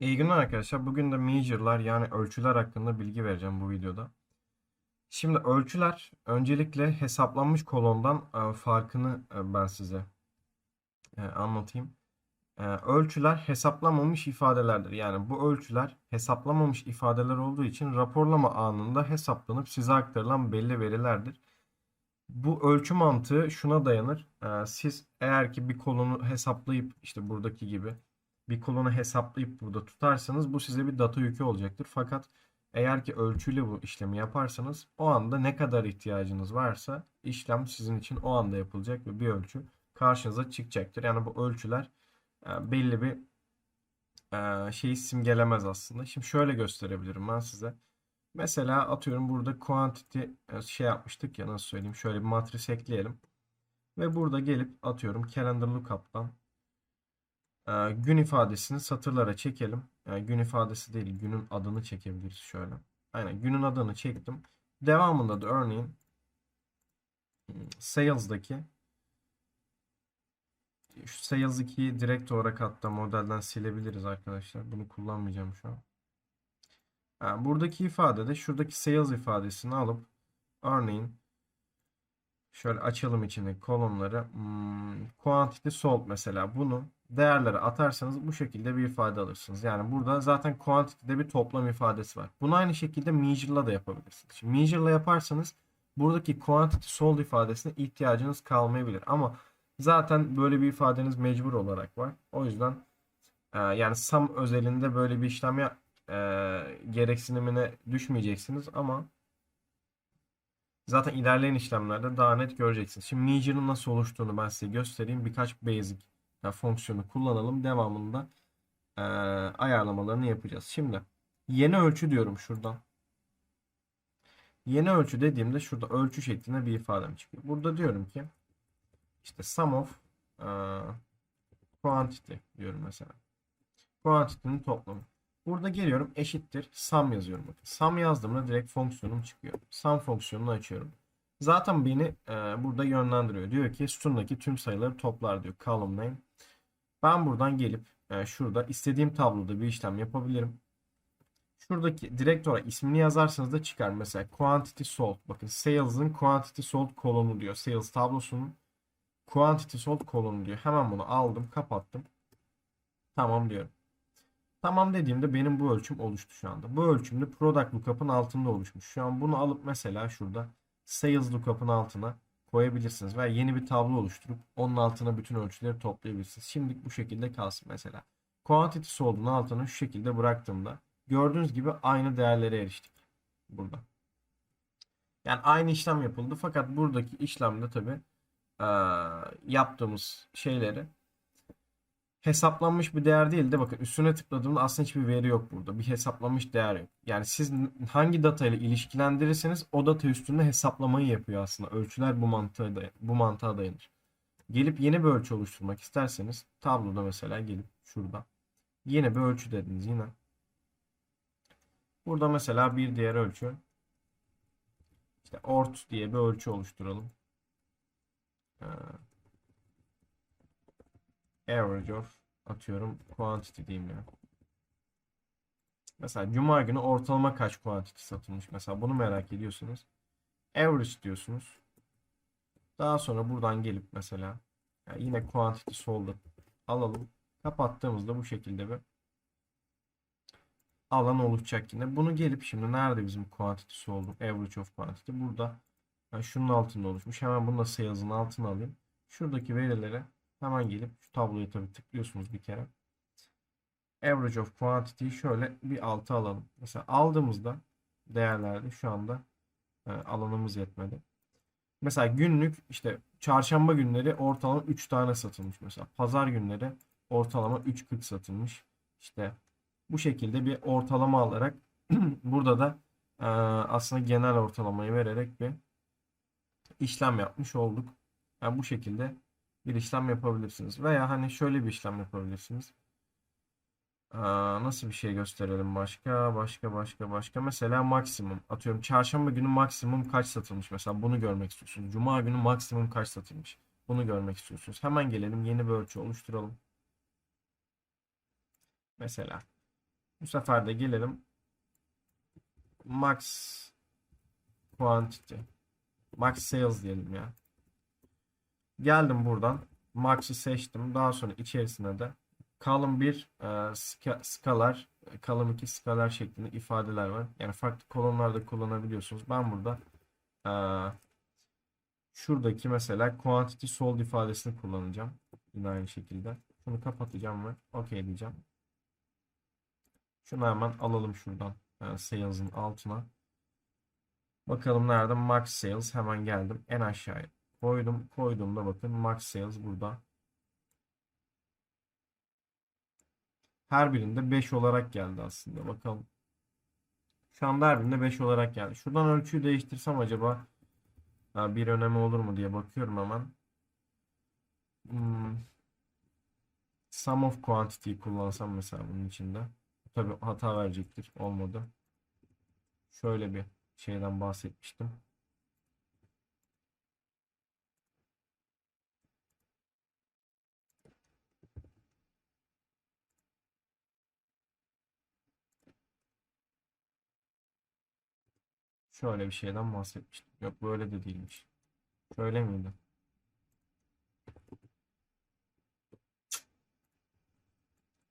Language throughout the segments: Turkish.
İyi günler arkadaşlar. Bugün de measure'lar yani ölçüler hakkında bilgi vereceğim bu videoda. Şimdi ölçüler öncelikle hesaplanmış kolondan e, farkını e, ben size e, anlatayım. Ölçüler hesaplanmamış ifadelerdir. Yani bu ölçüler hesaplanmamış ifadeler olduğu için raporlama anında hesaplanıp size aktarılan belli verilerdir. Bu ölçü mantığı şuna dayanır. Siz eğer ki bir kolonu hesaplayıp işte buradaki gibi bir kolonu hesaplayıp burada tutarsanız bu size bir data yükü olacaktır. Fakat eğer ki ölçüyle bu işlemi yaparsanız o anda ne kadar ihtiyacınız varsa işlem sizin için o anda yapılacak ve bir ölçü karşınıza çıkacaktır. Yani bu ölçüler e, belli bir e, şeyi simgelemez aslında. Şimdi şöyle gösterebilirim ben size. Mesela atıyorum burada quantity e, şey yapmıştık ya nasıl söyleyeyim şöyle bir matris ekleyelim. Ve burada gelip atıyorum calendar lookup'tan gün ifadesini satırlara çekelim. Yani gün ifadesi değil, günün adını çekebiliriz şöyle. Aynen günün adını çektim. Devamında da örneğin hmm, sales'daki şu sales 2'yi direkt olarak hatta modelden silebiliriz arkadaşlar. Bunu kullanmayacağım şu an. Yani buradaki ifadede şuradaki sales ifadesini alıp örneğin şöyle açalım içindeki kolonları. Hmm, quantity sold mesela bunu değerlere atarsanız bu şekilde bir ifade alırsınız. Yani burada zaten quantity'de bir toplam ifadesi var. Bunu aynı şekilde measure'la da yapabilirsiniz. Şimdi measure'la yaparsanız buradaki quantity sold ifadesine ihtiyacınız kalmayabilir. Ama zaten böyle bir ifadeniz mecbur olarak var. O yüzden e, yani sum özelinde böyle bir işlem ya, e, gereksinimine düşmeyeceksiniz ama zaten ilerleyen işlemlerde daha net göreceksiniz. Şimdi measure'ın nasıl oluştuğunu ben size göstereyim. Birkaç basic fonksiyonu kullanalım. Devamında e, ayarlamalarını yapacağız. Şimdi yeni ölçü diyorum şuradan. Yeni ölçü dediğimde şurada ölçü şeklinde bir ifadem çıkıyor. Burada diyorum ki işte sum of e, quantity diyorum mesela. Quantity'nin toplamı. Burada geliyorum eşittir sum yazıyorum. Sum yazdığımda direkt fonksiyonum çıkıyor. Sum fonksiyonunu açıyorum. Zaten beni e, burada yönlendiriyor. Diyor ki sütundaki tüm sayıları toplar diyor. Column name. Ben buradan gelip e, şurada istediğim tabloda bir işlem yapabilirim. Şuradaki direkt olarak ismini yazarsanız da çıkar. Mesela quantity sold. Bakın sales'ın quantity sold kolonu diyor. Sales tablosunun quantity sold kolonu diyor. Hemen bunu aldım, kapattım. Tamam diyorum. Tamam dediğimde benim bu ölçüm oluştu şu anda. Bu ölçüm de product lookup'ın altında oluşmuş. Şu an bunu alıp mesela şurada sales lookup'ın altına koyabilirsiniz. Veya yeni bir tablo oluşturup onun altına bütün ölçüleri toplayabilirsiniz. Şimdilik bu şekilde kalsın mesela. Quantity sold'un altına şu şekilde bıraktığımda gördüğünüz gibi aynı değerlere eriştik. Burada. Yani aynı işlem yapıldı fakat buradaki işlemde tabi yaptığımız şeyleri hesaplanmış bir değer değil de bakın üstüne tıkladığımda aslında hiçbir veri yok burada. Bir hesaplanmış değer yok. Yani siz hangi data ile ilişkilendirirseniz o data üstünde hesaplamayı yapıyor aslında. Ölçüler bu mantığa, bu mantığa dayanır. Gelip yeni bir ölçü oluşturmak isterseniz tabloda mesela gelip şurada yeni bir ölçü dediniz yine. Burada mesela bir diğer ölçü işte ort diye bir ölçü oluşturalım. Average of atıyorum quantity diyeyim ya. Mesela cuma günü ortalama kaç quantity satılmış? Mesela bunu merak ediyorsunuz. Average diyorsunuz. Daha sonra buradan gelip mesela yani yine quantity sold alalım. Kapattığımızda bu şekilde bir alan oluşacak yine. Bunu gelip şimdi nerede bizim quantity sold average of quantity burada yani şunun altında oluşmuş. Hemen bunu da sales'ın altına alayım. Şuradaki verileri Hemen gelip şu tabloyu tabii tıklıyorsunuz bir kere. Average of quantity şöyle bir altı alalım. Mesela aldığımızda değerlerde şu anda e, alanımız yetmedi. Mesela günlük işte çarşamba günleri ortalama 3 tane satılmış mesela. Pazar günleri ortalama 3.40 satılmış. İşte bu şekilde bir ortalama alarak burada da e, aslında genel ortalamayı vererek bir işlem yapmış olduk. Yani bu şekilde bir işlem yapabilirsiniz. Veya hani şöyle bir işlem yapabilirsiniz. Aa, nasıl bir şey gösterelim başka? Başka başka başka. Mesela maksimum. Atıyorum çarşamba günü maksimum kaç satılmış? Mesela bunu görmek istiyorsunuz. Cuma günü maksimum kaç satılmış? Bunu görmek istiyorsunuz. Hemen gelelim yeni bir ölçü oluşturalım. Mesela Bu sefer de gelelim max quantity max sales diyelim ya. Geldim buradan max'ı seçtim. Daha sonra içerisine de column 1 e, ska, skalar, column 2 skalar şeklinde ifadeler var. Yani farklı kolonlarda kullanabiliyorsunuz. Ben burada e, şuradaki mesela quantity sold ifadesini kullanacağım. Yine aynı şekilde. Şunu kapatacağım ve OK diyeceğim. Şunu hemen alalım şuradan. E, sales'ın altına. Bakalım nerede? Max Sales. Hemen geldim. En aşağıya koydum. Koyduğumda bakın Max Sales burada. Her birinde 5 olarak geldi aslında. Bakalım. Şu anda her birinde 5 olarak geldi. Şuradan ölçüyü değiştirsem acaba bir önemi olur mu diye bakıyorum hemen. Hmm. Sum of quantity'yi kullansam mesela bunun içinde. Tabi hata verecektir. Olmadı. Şöyle bir şeyden bahsetmiştim. Şöyle bir şeyden bahsetmiştim. Yok böyle de değilmiş. Şöyle miydi?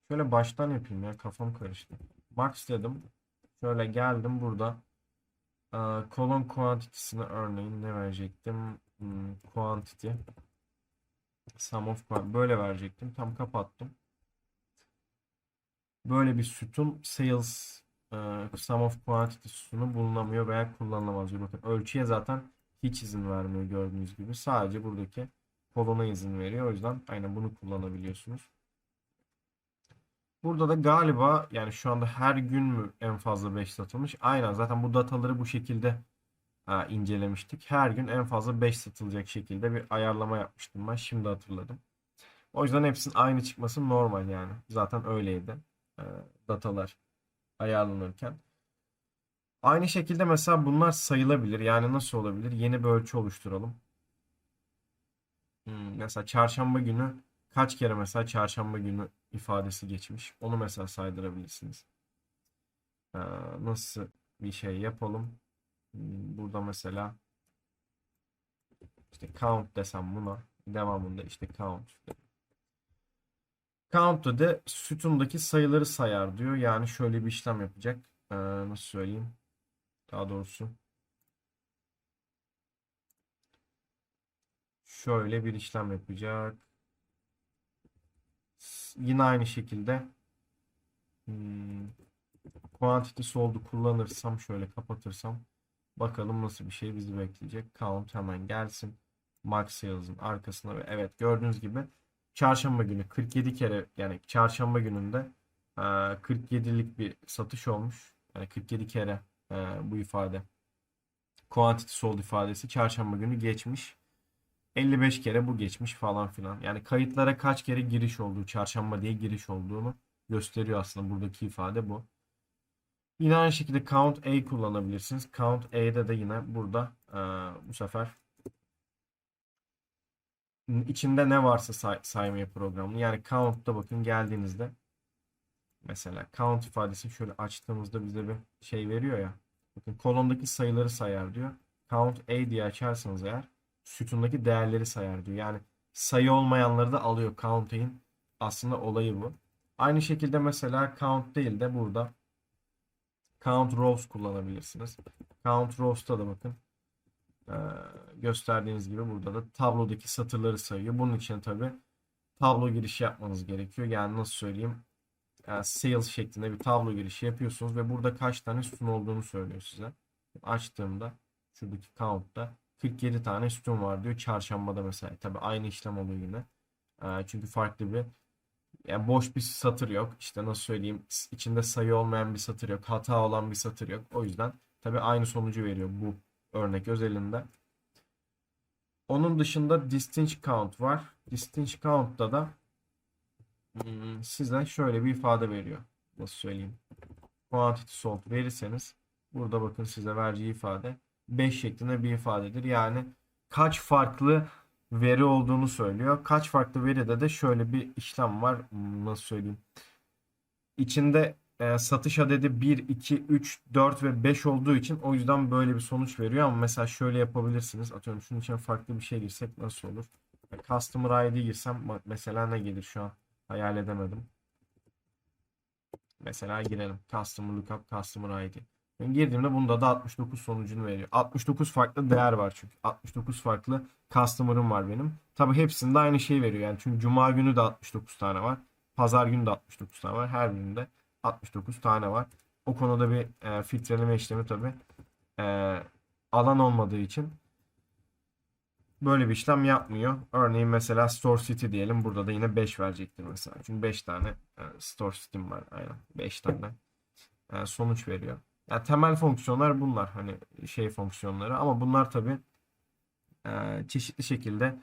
Şöyle baştan yapayım ya kafam karıştı. Max dedim. Şöyle geldim burada. Kolon quantity'sini örneğin ne verecektim? Hmm, quantity. Sum of. Böyle verecektim. Tam kapattım. Böyle bir sütun sales sum of quantity sütunu bulunamıyor veya kullanılamaz. diyor. Bakın ölçüye zaten hiç izin vermiyor gördüğünüz gibi. Sadece buradaki kolona izin veriyor. O yüzden aynen bunu kullanabiliyorsunuz. Burada da galiba yani şu anda her gün mü en fazla 5 satılmış? Aynen zaten bu dataları bu şekilde ha, incelemiştik. Her gün en fazla 5 satılacak şekilde bir ayarlama yapmıştım ben. Şimdi hatırladım. O yüzden hepsinin aynı çıkması normal yani. Zaten öyleydi. E, datalar ayarlanırken. Aynı şekilde mesela bunlar sayılabilir. Yani nasıl olabilir? Yeni bir ölçü oluşturalım. Hmm, mesela çarşamba günü kaç kere mesela çarşamba günü ifadesi geçmiş. Onu mesela saydırabilirsiniz. Ee, nasıl bir şey yapalım? Hmm, Burada mesela işte count desem buna devamında işte count. Count'ta de sütundaki sayıları sayar diyor. Yani şöyle bir işlem yapacak. Ee, nasıl söyleyeyim? Daha doğrusu şöyle bir işlem yapacak. Yine aynı şekilde hmm, quantity sold'u kullanırsam şöyle kapatırsam bakalım nasıl bir şey bizi bekleyecek. Count hemen gelsin. Max yazın arkasına ve evet gördüğünüz gibi çarşamba günü 47 kere yani çarşamba gününde 47'lik bir satış olmuş. Yani 47 kere bu ifade quantity sold ifadesi çarşamba günü geçmiş. 55 kere bu geçmiş falan filan. Yani kayıtlara kaç kere giriş olduğu, çarşamba diye giriş olduğunu gösteriyor aslında buradaki ifade bu. Yine aynı şekilde count A kullanabilirsiniz. Count A'de de yine burada bu sefer içinde ne varsa say saymaya programlı. Yani count'ta bakın geldiğinizde mesela count ifadesi şöyle açtığımızda bize bir şey veriyor ya. Bakın kolondaki sayıları sayar diyor. Count A diye açarsanız eğer sütundaki değerleri sayar diyor. Yani sayı olmayanları da alıyor. Count A'in aslında olayı bu. Aynı şekilde mesela count değil de burada count rows kullanabilirsiniz. Count rows'ta da bakın gösterdiğiniz gibi burada da tablodaki satırları sayıyor. Bunun için tabi tablo girişi yapmanız gerekiyor. Yani nasıl söyleyeyim yani sales şeklinde bir tablo girişi yapıyorsunuz ve burada kaç tane sütun olduğunu söylüyor size. Açtığımda şuradaki count'ta 47 tane sütun var diyor çarşambada mesela. Tabi aynı işlem oluyor yine. Ee, çünkü farklı bir yani boş bir satır yok. İşte nasıl söyleyeyim içinde sayı olmayan bir satır yok. Hata olan bir satır yok. O yüzden tabi aynı sonucu veriyor bu örnek özelinde. Onun dışında distinct count var. Distinct count'ta da hmm, size şöyle bir ifade veriyor. Nasıl söyleyeyim? Quantity sold verirseniz burada bakın size vereceği ifade 5 şeklinde bir ifadedir. Yani kaç farklı veri olduğunu söylüyor. Kaç farklı veride de şöyle bir işlem var. Hmm, nasıl söyleyeyim? İçinde e, satış adedi 1, 2, 3, 4 ve 5 olduğu için o yüzden böyle bir sonuç veriyor ama mesela şöyle yapabilirsiniz. Atıyorum şunun için farklı bir şey girsek nasıl olur? E, Customer ID girsem mesela ne gelir şu an? Hayal edemedim. Mesela girelim. Customer lookup, customer ID. Ben girdiğimde bunda da 69 sonucunu veriyor. 69 farklı değer var çünkü. 69 farklı customer'ım var benim. Tabi hepsinde aynı şey veriyor. Yani çünkü cuma günü de 69 tane var. Pazar günü de 69 tane var. Her birinde 69 tane var. O konuda bir e, filtreleme işlemi tabi alan olmadığı için böyle bir işlem yapmıyor. Örneğin mesela Store City diyelim. Burada da yine 5 verecektir mesela. Çünkü 5 tane e, Store City'm var. Aynen. 5 tane e, sonuç veriyor. Yani temel fonksiyonlar bunlar. Hani şey fonksiyonları. Ama bunlar tabi çeşitli şekilde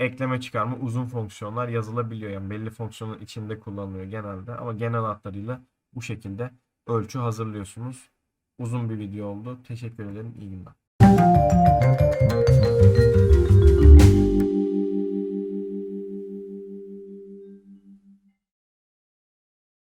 ekleme çıkarma uzun fonksiyonlar yazılabiliyor. Yani belli fonksiyonun içinde kullanılıyor genelde. Ama genel hatlarıyla bu şekilde ölçü hazırlıyorsunuz. Uzun bir video oldu. Teşekkür ederim. İyi günler.